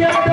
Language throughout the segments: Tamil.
Hallelujah.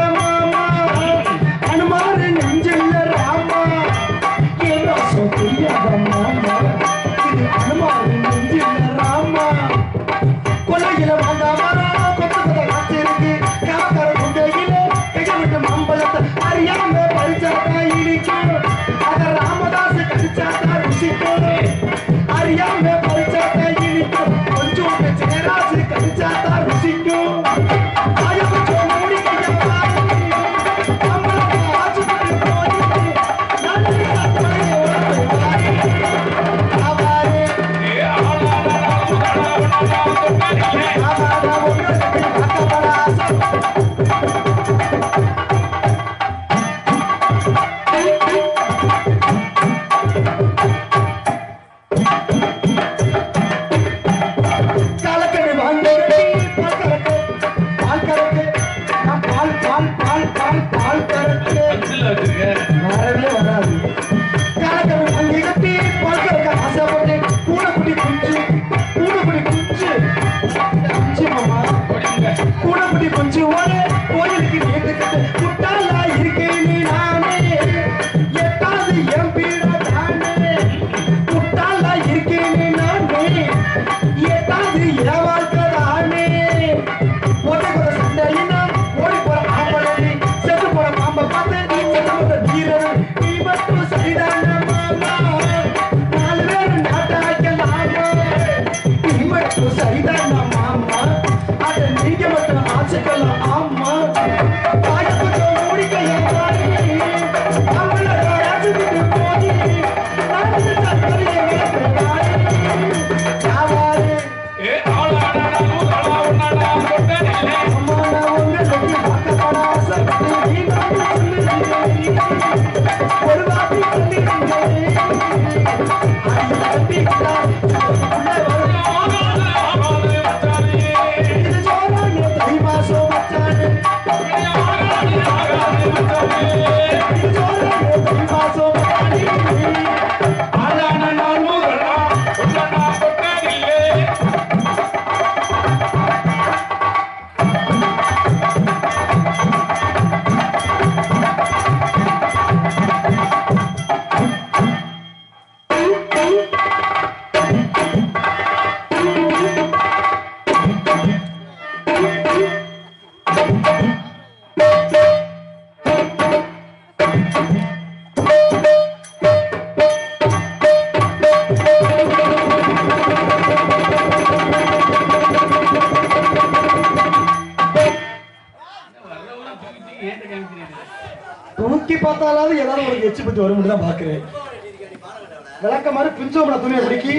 பிடிச்சோம்டா துணியை பிடிக்கி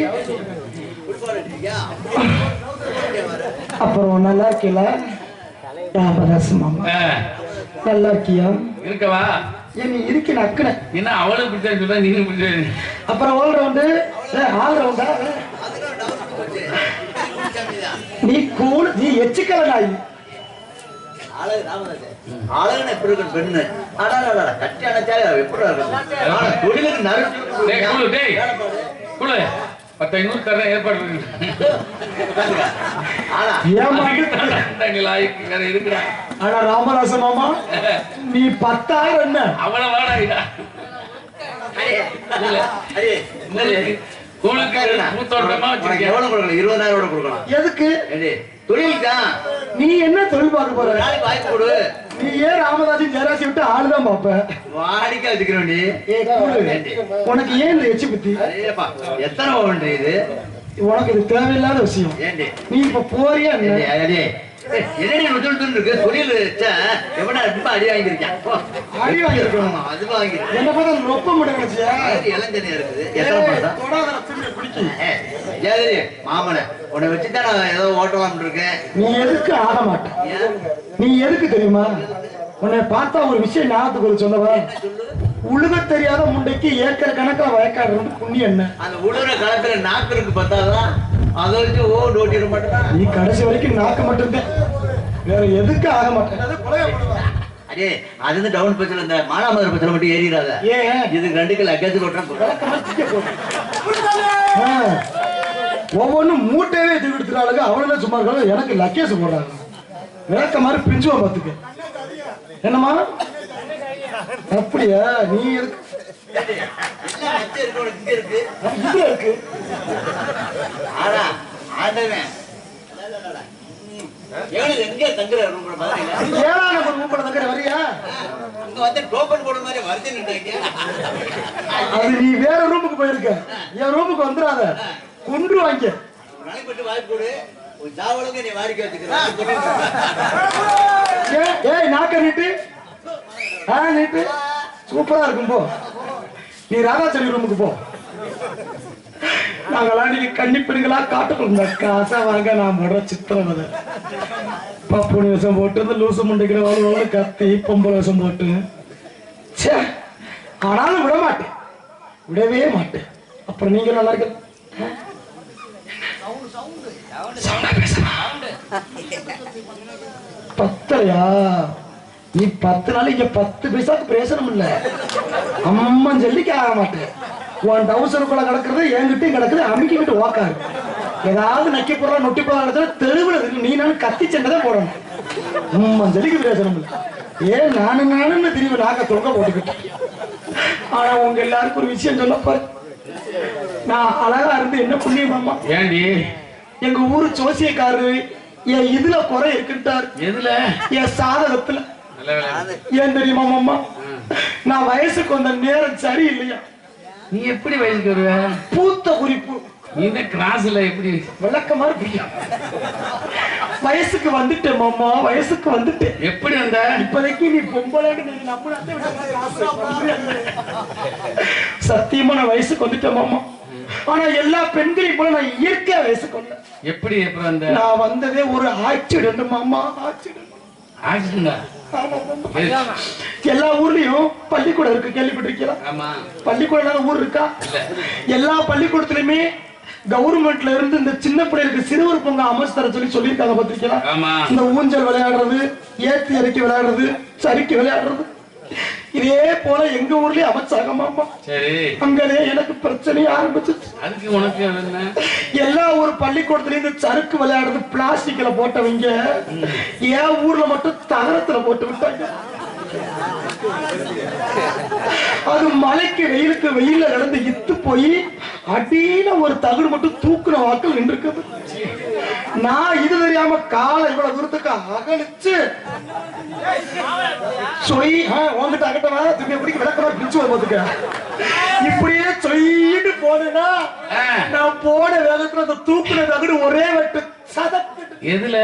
அப்புறம் நல்லா இருக்கீல ராமதாஸ் நல்லா இருக்கியா? இருக்கவா? நீ இருக்கு நக்குன என்ன அவளுக்கு பிடிச்சா சொல்ல நீ பிடிச்ச அப்புறம் ஆல் ரவுண்டு ஆல் நீ கூல் நீ எச்சிக்கல நாய். அழகுன எப்படி கட்டி அணைச்சாலே எப்படி இருக்கு? குழு பத்து ஐநூறு ஏற்பாடு வேற இருக்கிறான் ஆனா ராமராச நீ பத்தாயிரம் என்ன? அவ்வளவு வாடா கூலுக்கு இருபதாயிரம் கொடுக்கலாம். எதுக்கு? தொழில் தான் நீ என்ன தொழில் பார்க்க போற? நாளைக்கு வாய்ப்பு கொடு. நீ ஏன் ராமதாசி ஜெயராசி விட்டு ஆளுதான் பாப்ப வாடிக்கை வச்சுக்கிறோம் நீ. உனக்கு ஏன் இந்த எச்சி புத்தி? எத்தனை பவுன் இது? உனக்கு இது தேவையில்லாத விஷயம். நீ இப்ப போறியா என்னடி துண்டு இருக்கு? தொழில் எவனா ரொம்ப அடி வாங்கியிருக்கேன். அடி வாங்கியிருக்கான். ஆமா, அது வாங்கிருக்கேன் என்ன பார்த்தா ரொம்ப முடியும் இளஞ்சனியா இருக்குது. எத்தனை மாசம் ஏதடி, மாமனை உன்னை வச்சுதான் நான் ஏதோ ஓட்டலாம்னு இருக்கேன் நீ எதுக்கு ஆக மாட்ட? ஏன்? நீ எதுக்கு தெரியுமா? உன்னை பார்த்தா ஒரு விஷயம் ஞாபகத்துக்கு சொல்லவா உழுக தெரியாத முண்டைக்கு ஏக்கர் கணக்கில் வயக்காடுறது புண்ணியம் என்ன? அந்த உழுற காலத்துல நாக்கு இருக்கு பார்த்தாதான் அதை வச்சு ஓ ஓட்டிட மாட்டேன்? நீ கடைசி வரைக்கும் நாக்க மட்டும்தான். வேற எதுக்கு ஆக மாட்டேன் அடே அது வந்து டவுன் பஸ்ல இந்த மானாமதுரை பஸ்ல மட்டும் ஏறிடாத. ஏன்? இது ரெண்டு கிலோ அக்கத்து ஓட்டுறேன். ஒவ்வொன்றும் மூட்டையவே தூக்கி எடுத்துறாளுங்க அவனும் சும்மா இருக்காங்க. எனக்கு லக்கேஜ் போடுறாங்க விளக்க மாதிரி பிரிஞ்சுவா பார்த்துக்க. என்னம்மா? அப்படியா? நீ இருக்கு, இருக்கு. ஆனா ஆண்டவன். எங்க தங்குற பாருங்க ஏழாம் நம்பர் ரூம்ல தக்கிற வரியா? அங்க வந்து டோக்கன் போடுற மாதிரி வருது அது நீ வேற ரூமுக்கு போயிருக்க. என் ரூமுக்கு வந்துடாத. கொன்று வாங்க. நாளைக்கு வாய்ப்பு கொடு. ஒரு சாவலுக்கு நீ வாடிக்கை வச்சுக்கிறேன் ஏய் நாக்க நீட்டு. ஆ நீட்டு. சூப்பரா இருக்கும் போ. நீ ராதாச்சலி ரூமுக்கு போ. நாங்களாம் நீங்க கன்னி பெண்களா காட்டுக்குள்ள காசா வாங்க நான் படுற அது. பப்புனி வேஷம் போட்டு இந்த லூசு முண்டைக்கிற வாழ்வோட கத்தி பொம்பளை வேஷம் போட்டு. ச்சே ஆனாலும் விட மாட்டேன். விடவே மாட்டேன். அப்புறம் நீங்க நல்லா இருக்க சவுண்டா பத்தலையா? நீ பத்து நாள் இங்க பத்து பைசாக்கு பேசணும் இல்ல. அம்மன் சொல்லிக்க ஆக மாட்டேன். உன் டவுசருக்குள்ள கிடக்குறது என்கிட்டயும் கிடக்குது அமுக்கிக்கிட்டு ஓக்காரு ஏதாவது நக்கி போடுறா நொட்டி போடுற தெருவுல இருக்கு. நீ நானும் கத்தி தான் போடணும். அம்மன் சொல்லிக்கு பேசணும் ஏன் நானு நானுன்னு திரும்பி நாக்க தொங்க போட்டுக்கிட்டேன் ஆனா உங்க எல்லாருக்கும் ஒரு விஷயம் சொல்ல பாரு நான் அழகா இருந்து என்ன புண்ணியமாமா ஏண்டி? எங்க ஊரு ஜோசியக்காரரு என் இதுல குறை இருக்குன்ட்டார். எதுல? என் சாதகத்துல. ஏன் தெரியுமா மாமா நான் வயசுக்கு வந்த நேரம் சரியில்லையா? நீ எப்படி வயசுக்கு வருவ? பூத்த குறிப்பு. நீ கிராஸ்ல எப்படி? விளக்கமா இருப்பீங்க வயசுக்கு வந்துட்டேன் மாமா வயசுக்கு வந்துட்டேன். எப்படி வந்த? இப்போதைக்கு நீ பொம்பளைன்னு சத்தியமா நான் வயசுக்கு வந்துட்டேன் மாமா. ஆனா எல்லா பெண்களையும் போல நான் இயற்கையா வயசுக்கு வந்தேன். எப்படி எப்படி வந்த? நான் வந்ததே ஒரு ஆக்சிடென்ட் மாமா ஆக்சிடென்ட். ஆக்சிடென்டா எல்லா ஊர்லயும் பள்ளிக்கூடம் இருக்கு கேள்விப்பட்டிருக்கீங்களா? பள்ளிக்கூடம் ஊர் இருக்கா? எல்லா பள்ளிக்கூடத்துலயுமே கவர்மெண்ட்ல இருந்து இந்த சின்ன பிள்ளைகளுக்கு சிறுவர் பொங்க அமைச்சு தர சொல்லி சொல்லியிருக்காங்க பாத்திருக்கீங்களா இந்த ஊஞ்சல் விளையாடுறது ஏத்தி இறக்கி விளையாடுறது சரிக்கு விளையாடுறது. இதே போல எங்க ஊர்லயே அமைச்சாங்க மாமா சரி. அங்கனே எனக்கு பிரச்சனையே ஆரம்பிச்சிச்சு. அதுக்கு உனக்கு என்ன? எல்லா ஒரு பள்ளிக்கூடத்துலயும் இந்த சறுக்கு விளையாடுறது பிளாஸ்டிக்ல போட்டவங்க என் ஊர்ல மட்டும் தகரத்துல போட்டு விட்டாங்க. அது மழைக்கு வெயிலுக்கு வெயில்ல நடந்து இத்து போய் அடியில ஒரு தகுடு மட்டும் தூக்குன வாக்கள் நின்றுக்குது நான் இது தெரியாம காலை இவ்வளவு தூரத்துக்கு அகலிச்சு சொய் ஆ, உன்கிட்ட அகட்டவா திரும்பி எப்படி விளக்கமா பிடிச்சு போதுக்க இப்படியே சொயிட்டு போனேன்னா. நான் போன வேகத்துல அந்த தூக்குன தகுடு ஒரே வெட்டு சதக்கிட்டு எதுல?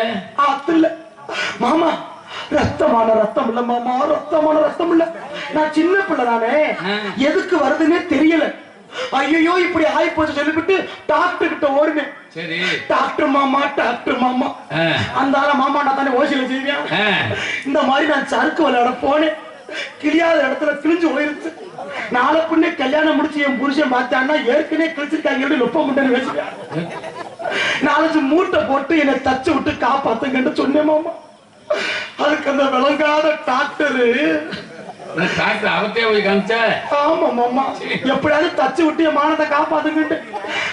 ஆத்துல மாமா ரத்தமான ரத்தம் இல்ல மாமா ரத்தமான ரத்தம் இல்ல. நான் சின்ன பிள்ளை தானே. எதுக்கு வருதுன்னே தெரியல. ஐயோ இப்படி ஆயி போச்சு சொல்லிவிட்டு டாக்டர் கிட்ட ஓடினேன். சரி. டாக்டர் மாமா டாக்டர் மாமா. அந்த ஆள மாமா நான் தானே ஓசியில செய்வேன். இந்த மாதிரி நான் சறுக்கு விளையாட போனேன். கிளியாத இடத்துல கிழிஞ்சு போயிருச்சு. நாளை பின்னே கல்யாணம் முடிச்சு என் புருஷன் பார்த்தான்னா ஏற்கனவே கிழிச்சிருக்காங்க. நுப்ப முட்டேன்னு வச்சுக்கேன் நாலஞ்சு மூட்டை போட்டு என்னை தச்சு விட்டு காப்பாத்துங்கன்னு சொன்னேன் மாமா. அதுக்கு அந்த விளங்காத டாக்டரு டாக்டர் அவத்தே போய் காமிச்ச? ஆமா மாமா எப்படியாவது தச்சு விட்டு என் மானத்தை காப்பாத்துக்கிட்டு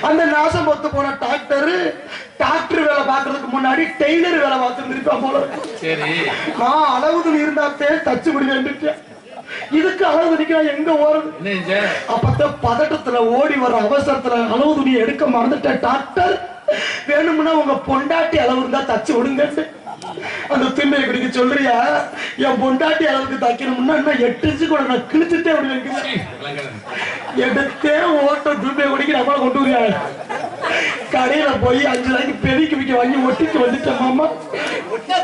அந்த நாசம் பொத்து போன டாக்டர் டாக்டர் வேலை பார்க்கறதுக்கு முன்னாடி டெய்லர் வேலை பார்த்துருந்துருப்பா போல. சரி. நான் அளவு துணி இருந்தாத்தே தச்சு விடுவேன் இதுக்கு அளவு துணிக்கு எங்க செஞ்ச அப்பத்த பதட்டத்துல ஓடி வர அவசரத்துல அளவு துணியை எடுக்க மறந்துட்டேன். டாக்டர் வேணும்னா உங்க பொண்டாட்டி அளவு இருந்தா தச்சு விடுங்கன்னு அந்த துணியை குடிக்க சொல்றியா? என் பொண்டாட்டி அளவுக்கு தைக்கணும்னா இன்னும் எட்டு இன்ச்சு கூட நான் கிழிச்சுட்டே விடுவேன். சீ, விளங்காது. எடுத்தே ஓட்ட துணியை குடிக்க நம்மள கொண்டு வரியா? கடையில போய் அஞ்சு ரூபாய்க்கு பெருக்கி விக்க வாங்கி ஒட்டிட்டு வந்துட்டேன் மாமா. ஒட்டா.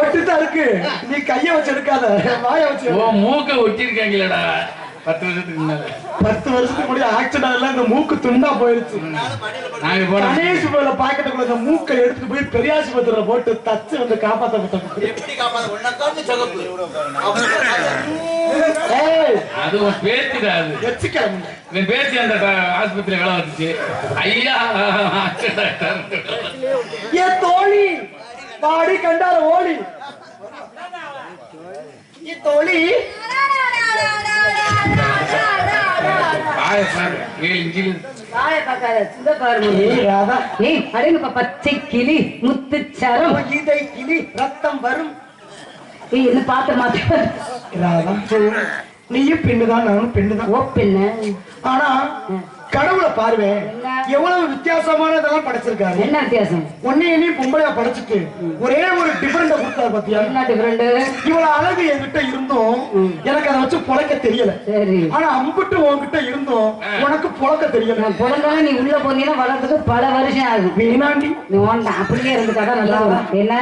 ஒட்டுதான் இருக்கு. நீ கைய வச்சு எடுக்காத. வாய வச்சு மூக்க ஒட்டிருக்காங்களேடா பத்து வருஷத்துக்கு முன்னால. பத்து வருஷத்துக்கு முன்னாடி ஆக்சிடென்ட் எல்லாம் இந்த மூக்கு துண்டா போயிருச்சு. நாங்க போனோம் கணேஷ் போல பாக்கெட்டுக்குள்ள இந்த மூக்கை எடுத்துட்டு போய் பெரியாஸ்பத்திரியில போட்டு தச்சு வந்து காப்பாத்த எப்படி காப்பாத்த சிகப்பு. ஏய்! அது உன் பேத்திடா அது. வச்சுக்கிறேன் என் பேத்தி அந்த ஆஸ்பத்திரி வேலை வந்துச்சு. ஐயா ஏ தோழி! பாடி கண்டார ஓடி. ஏ தோழி! பச்சை கிளி முத்துச்சரம் இதை கிளி ரத்தம் வரும். என்ன பார்த்து மாத்த ராதா நீயும் பெண்ணுதான் நானும் பெண்ணுதான். ஓப்பென்ன ஆனா கடவுளை பாருவே என்ன? எவ்வளவு வித்தியாசமானதெல்லாம் படைச்சிருக்காரு? என்ன வித்தியாசம்? ஒன்னே என்னையும் பொம்பளையா படைச்சிட்டு ஒரே ஒரு டிஃபரெண்ட கொடுத்தாரு பாத்தியா? என்ன டிஃபரெண்ட் இவ்வளவு அழகு என்கிட்ட இருந்தும் எனக்கு அதை வச்சு பொழைக்க தெரியல. சரி. ஆனா அம்புட்டு உன்கிட்ட இருந்தும் உனக்கு பொழக்க தெரியல. நான் பிறந்தாலும் நீ உள்ள போனீங்கன்னா வளர்றதுக்கு பல வருஷம் ஆகும். வேணாண்டி நீ ஓண்டா அப்படியே இருந்துட்டாதான் நல்லா வரும். என்ன?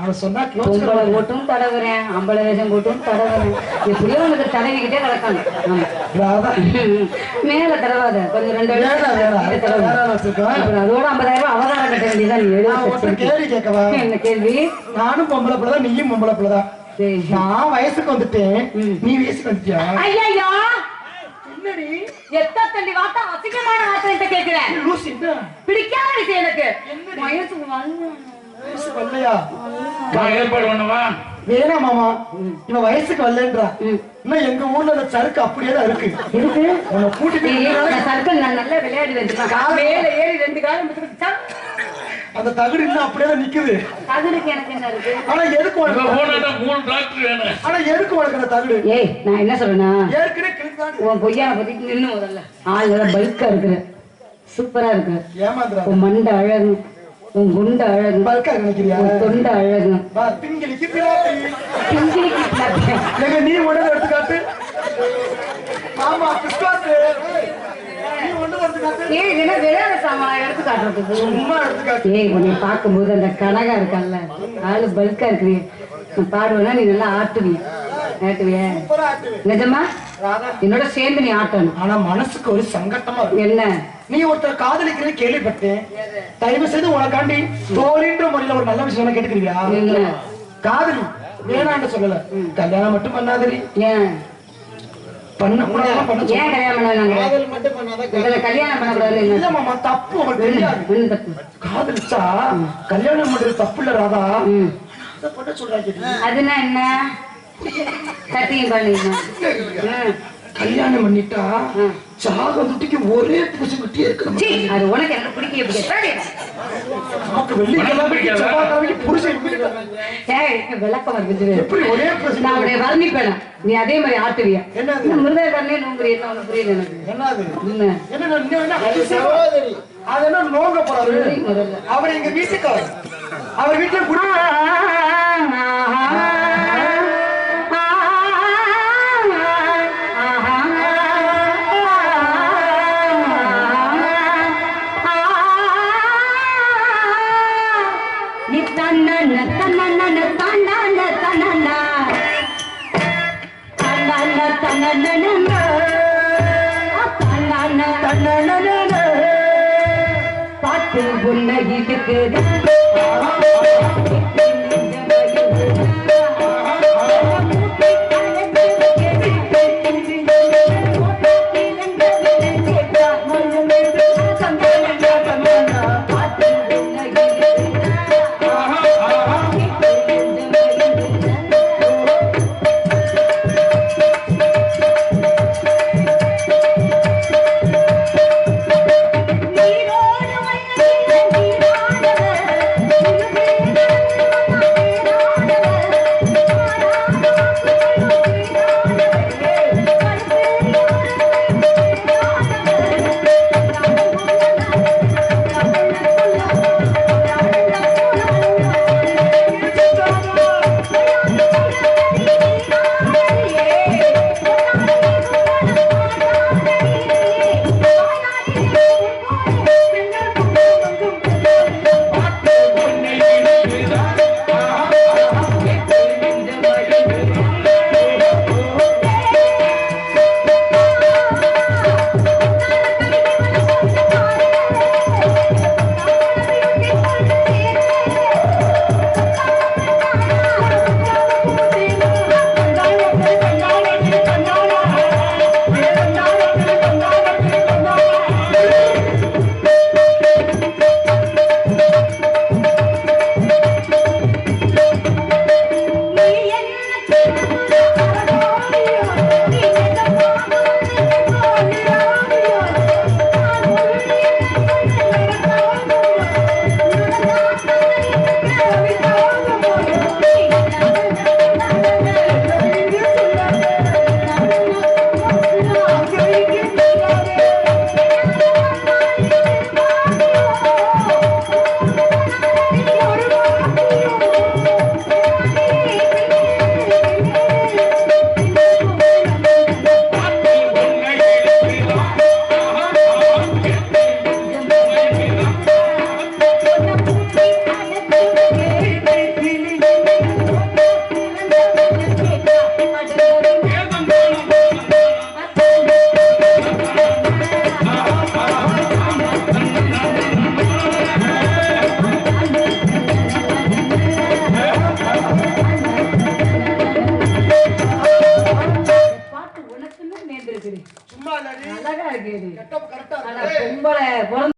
அவன் சொன்னா பொம்பளை போட்டும் தடவுறேன் அம்பளை வேஷம் போட்டும் தடவுறேன் எப்படியோ உனக்கு தடவிக்கிட்டே. ராதா மேல தடவாத. கொஞ்சம் ரெண்டு அதோட ஐம்பதாயிரம் ரூபாய் அவதாரம் கட்ட வேண்டியதான் நீ எழுபது கேள்வி. கேட்கவா? என்ன கேள்வி? நானும் பொம்பளை பிள்ளைதான் நீயும் பொம்பளை சரி. நான் வயசுக்கு வந்துட்டேன். நீ வயசுக்கு வந்துட்டியா? ஐயா என்னடி? எத்த தள்ளி வார்த்தை அசிங்கமான வார்த்தை என்ன? பிடிக்காத விஷயம் எனக்கு. வயசு வந்து ஏற்பாடு பண்ணவா? வேணாம் மாமா இவன் வயசுக்கு வரலன்றா. இன்னும் எங்க ஊர்ல அந்த சறுக்கு அப்படியே தான் இருக்கு. இருக்கு உன்னை கூட்டிட்டு நான் நல்லா விளையாடி மேல ஏறி ரெண்டு காலம். அந்த தகடு இன்னும் அப்படியே தான் நிக்குது. தகுதிக்கு எனக்கு என்ன இருக்கு? ஆனா எதுக்கு இவ உனக்கு போனாட்டா மூணு டாக்டர் வேணும். ஆனா எதுக்கு உனக்கு அந்த தகடு? ஏய் நான் என்ன சொல்றேன்னா ஏற்கனவே கிழிச்சாங்க உன் பத்தி நின்னு முதல்ல. ஆள் நல்லா பல்கா இருக்கிற. சூப்பரா இருக்கு ஏமாந்துடா உன் மண்டை அழகு. உன் குண்ட அழகு. பல்கா நினைக்கிறியா உன் தொண்ட அழகு. நீ உடனே பார்க்கும்போது அந்த கனகா இருக்கல்ல ஆளு பல்கா இருக்கு பாடுவேன்னா நீ நல்லா ஆட்டுவீங்க நிஜமா? என்னோட சேர்ந்து நீ ஆட்டணும். ஆனா மனசுக்கு ஒரு சங்கட்டமா என்ன? நீ ஒருத்தர் காதலிக்கிறது கேள்விப்பட்டேன். தயவு செய்து உனக்காண்டி தோழின்ற முறையில ஒரு நல்ல விஷயம் கேட்டுக்கிறியா காதலி. வேணான்னு சொல்லல. கல்யாணம் மட்டும் பண்ணாதடி. ஏன்? கல்யாணம் பண்றது தப்பு இல்ல ராதா. என்ன? கல்யாணம் பண்ணிட்டா சாக துட்டிக்கு ஒரே பூசு கட்டியே இருக்கணும். அது உனக்கு நீ அதே மாதிரி ஆட்டுவியா மிருதவர்ணே நோங்குறி என்ன புரியுது எனக்கு? அதெல்லாம் நோங்க போறாரு? அவர் எங்க வீட்டுக்காரர். அவர் வீட்டுல குடும்பம்